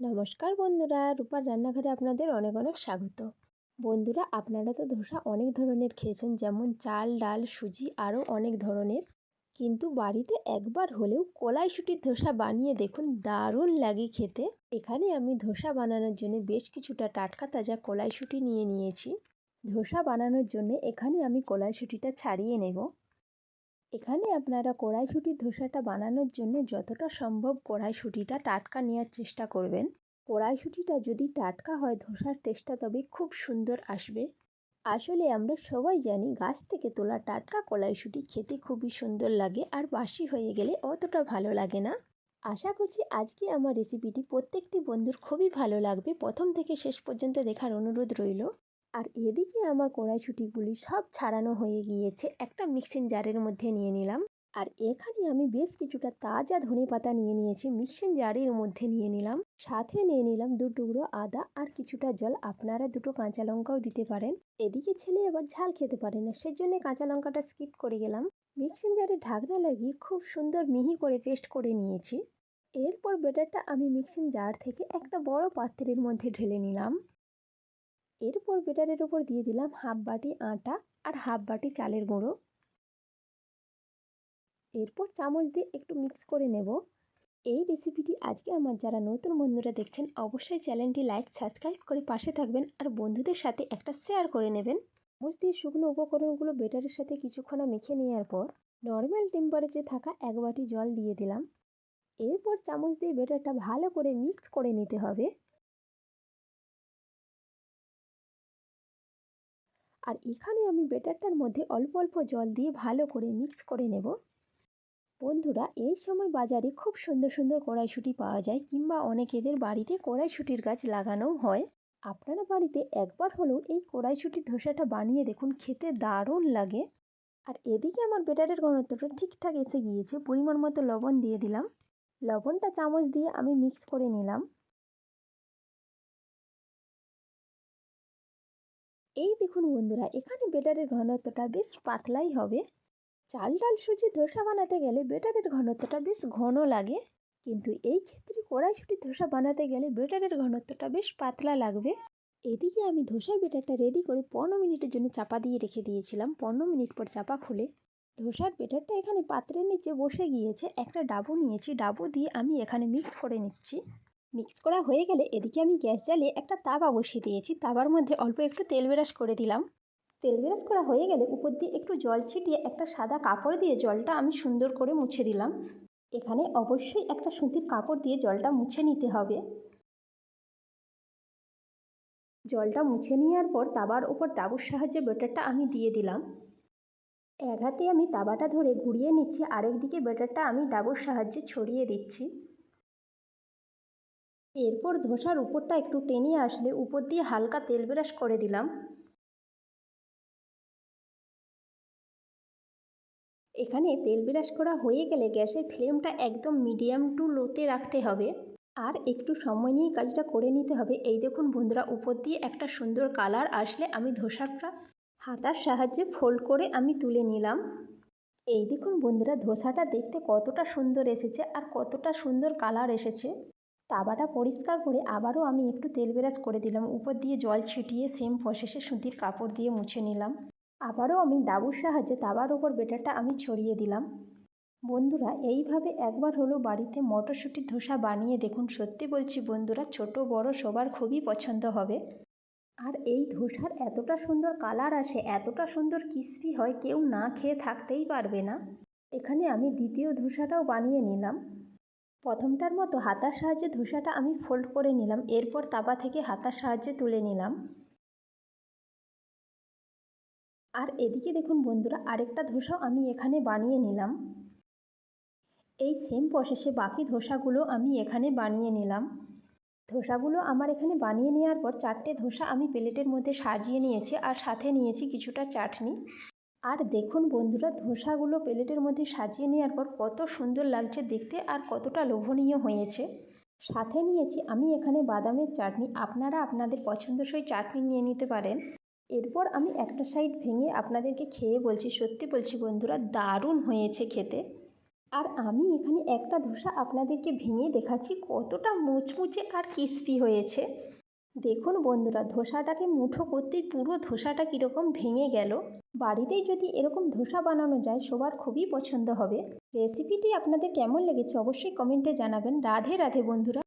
নমস্কার বন্ধুরা, রূপার রান্নাঘরে আপনাদের অনেক অনেক স্বাগত। বন্ধুরা, আপনারা তো ধোসা অনেক ধরনের খেয়েছেন, যেমন চাল, ডাল, সুজি, আরও অনেক ধরনের। কিন্তু বাড়িতে একবার হলেও কলাইশুটির ধোসা বানিয়ে দেখুন, দারুণ লাগে খেতে। এখানে আমি ধোসা বানানোর জন্য বেশ কিছুটা টাটকা তাজা কলাইশুটি নিয়ে নিয়েছি। ধোসা বানানোর জন্য এখানে আমি কলাইশুটিটা ছাড়িয়ে নেব। এখানে আপনারা কড়াইশুঁটির ধোসাটা বানানোর জন্য যতটা সম্ভব কড়াইশুঁটিটা টাটকা নেওয়ার চেষ্টা করবেন। কড়াইশুঁটিটা যদি টাটকা হয় ধোসার টেস্টটা তবে খুব সুন্দর আসবে। আসলে আমরা সবাই জানি গাছ থেকে তোলা টাটকা কড়াইশুঁটি খেতে খুবই সুন্দর লাগে আর বাসি হয়ে গেলে অতটা ভালো লাগে না। আশা করছি আজকে আমার রেসিপিটি প্রত্যেকটি বন্ধুর খুবই ভালো লাগবে। প্রথম থেকে শেষ পর্যন্ত দেখার অনুরোধ রইল। আর এদিকে আমার কড়াইশুঁটিগুলি সব ছাড়ানো হয়ে গিয়েছে, একটা মিক্সিং জারের মধ্যে নিয়ে নিলাম। আর এখানে আমি বেশ কিছুটা তাজা ধনে পাতা নিয়ে নিয়েছি মিক্সিং জারের মধ্যে নিয়ে নিলাম। সাথে নিয়ে নিলাম দু টুকরো আদা আর কিছুটা জল, আপনারা দুটো কাঁচা লঙ্কাও দিতে পারেন। এদিকে ছেলে আবার ঝাল খেতে পারে না, সেজন্য কাঁচা লঙ্কাটা স্কিপ করে গেলাম। মিক্সিং জারে ঢাকনা লাগিয়ে খুব সুন্দর মিহি করে পেস্ট করে নিয়েছি। এরপর বেটারটা আমি মিক্সিং জার থেকে একটা বড় পাত্রের মধ্যে ঢেলে নিলাম। এরপর বেটারের ওপর দিয়ে দিলাম হাফ বাটি আটা আর হাফ বাটি চালের গুঁড়ো। এরপর চামচ দিয়ে একটু মিক্স করে নেব। এই রেসিপিটি আজকে আমার যারা নতুন বন্ধুরা দেখছেন, অবশ্যই চ্যানেলটি লাইক, সাবস্ক্রাইব করে পাশে থাকবেন আর বন্ধুদের সাথে একটা শেয়ার করে নেবেন। চামচ দিয়ে শুকনো উপকরণগুলো বেটারের সাথে কিছুক্ষণ মেখে নেওয়ার পর নর্মাল টেম্পারেচারে থাকা এক বাটি জল দিয়ে দিলাম। এরপর চামচ দিয়ে বেটারটা ভালো করে মিক্স করে নিতে হবে। আর এখানে আমি বেটারটার মধ্যে অল্প অল্প জল দিয়ে ভালো করে মিক্স করে নেব। বন্ধুরা, এই সময় বাজারে খুব সুন্দর সুন্দর কড়াইশুঁটি পাওয়া যায় কিংবা অনেকেদের বাড়িতে কড়াইশুঁটির গাছ লাগানোও হয়। আপনারা বাড়িতে একবার হলেও এই কড়াইশুঁটির ধোসাটা বানিয়ে দেখুন, খেতে দারুণ লাগে। আর এদিকে আমার বেটারের ঘনত্বটা ঠিকঠাক এসে গিয়েছে, পরিমাণ মতো লবণ দিয়ে দিলাম। লবণটা চামচ দিয়ে আমি মিক্স করে নিলাম। এই দেখুন বন্ধুরা, এখানে বেটারের ঘনত্বটা বেশ পাতলাই হবে। চাল ডাল সুজি ধোসা বানাতে গেলে বেটারের ঘনত্বটা বেশ ঘন লাগে। কিন্তু এই ক্ষেত্রে কড়াইশুটি ধোসা বানাতে গেলে বেটারের ঘনত্বটা বেশ পাতলা লাগবে। এদিকে আমি ধোসার বেটারটা রেডি করে পনেরো মিনিটের জন্য চাপা দিয়ে রেখে দিয়েছিলাম। পনেরো মিনিট পর চাপা খুলে ধোসার বেটারটা এখানে পাত্রের নিচে বসে গিয়েছে। একটা ডাবু নিয়েছি, ডাবু দিয়ে আমি এখানে মিক্স করে নিচ্ছি। মিক্স করা হয়ে গেলে এদিকে আমি গ্যাস জ্বালিয়ে একটা তাবা বসিয়ে দিয়েছি। তাবার মধ্যে অল্প একটু তেল বেরাস করে দিলাম। তেল বেরাস করা হয়ে গেলে উপর দিয়ে একটু জল ছিটিয়ে একটা সাদা কাপড় দিয়ে জলটা আমি সুন্দর করে মুছে দিলাম। এখানে অবশ্যই একটা সুতির কাপড় দিয়ে জলটা মুছে নিতে হবে। জলটা মুছে নেওয়ার পর তাবার উপর ডাবুর সাহায্যে বেটারটা আমি দিয়ে দিলাম। এক হাতে আমি তাবাটা ধরে ঘুরিয়ে নিচ্ছি। আরেক দিকে বেটারটা আমি ডাবুর সাহায্যে ছড়িয়ে দিচ্ছি। এরপর ধোসার উপরটা একটু টেনে আসলে উপর দিয়ে হালকা তেল ব্রাশ করে দিলাম। এখানে তেল ব্রাশ করা হয়ে গেলে গ্যাসের ফ্লেমটা একদম মিডিয়াম টু লোতে রাখতে হবে। আর একটু সময় নিয়ে কাজটা করে নিতে হবে। এই দেখুন বন্ধুরা, উপর দিয়ে একটা সুন্দর কালার আসলে আমি ধোসাটা হাতার সাহায্যে ফোল্ড করে আমি তুলে নিলাম। এই দেখুন বন্ধুরা, ধোসাটা দেখতে কতটা সুন্দর এসেছে আর কতটা সুন্দর কালার এসেছে। তাবাটা পরিষ্কার করে আবারও আমি একটু তেল বেরাজ করে দিলাম। উপর দিয়ে জল ছিটিয়ে সেম প্রসেসে সুতির কাপড় দিয়ে মুছে নিলাম। আবারও আমি ডাবুর সাহায্যে তাবার ওপর বেটারটা আমি ছড়িয়ে দিলাম। বন্ধুরা, এইভাবে একবার হলো বাড়িতে মটরশুঁটির ধোসা বানিয়ে দেখুন। সত্যি বলছি বন্ধুরা, ছোট, বড় সবার খুবই পছন্দ হবে। আর এই ধোসার এতটা সুন্দর কালার আসে, এতটা সুন্দর ক্রিসপি হয়, কেউ না খেয়ে থাকতেই পারবে না। এখানে আমি দ্বিতীয় ধোসাটাও বানিয়ে নিলাম। প্রথমটার মতো হাতার সাহায্যে ধোসাটা আমি ফোল্ড করে নিলাম, এরপর তাপা থেকে হাতার সাহায্যে তুলে নিলাম। আর এদিকে দেখুন বন্ধুরা, আরেকটা ধোসাও আমি এখানে বানিয়ে নিলাম। এই সেম প্রসেসে বাকি ধোসাগুলো আমি এখানে বানিয়ে নিলাম। ধোসাগুলো আমার এখানে বানিয়ে নেওয়ার পর চারটে ধোসা আমি প্লেটের মধ্যে সাজিয়ে নিয়েছি, আর সাথে নিয়েছি কিছুটা চাটনি। আর দেখুন বন্ধুরা, ধোসাগুলো প্লেটের মধ্যে সাজিয়ে নেওয়ার পর কত সুন্দর লাগছে দেখতে আর কতটা লোভনীয় হয়েছে। সাথে নিয়েছি আমি এখানে বাদামের চাটনি। আপনারা আপনাদের পছন্দসই চাটনি নিয়ে নিতে পারেন। এরপর আমি একটা সাইড ভেঙে আপনাদেরকে খেয়ে বলছি, সত্যি বলছি বন্ধুরা, দারুণ হয়েছে খেতে। আর আমি এখানে একটা ধোসা আপনাদেরকে ভেঙে দেখাচ্ছি, কতটা মুচমুচে আর ক্রিস্পি হয়েছে। দেখুন বন্ধুরা, ধোসাটাকে মুঠো করতে পুরো ধোসাটা কীরকম ভেঙে গেল। বাড়িতেই যদি এরকম ধোসা বানানো যায়, সবার খুবই পছন্দ হবে। রেসিপিটি আপনাদের কেমন লেগেছে অবশ্যই কমেন্টে জানাবেন। রাধে রাধে বন্ধুরা।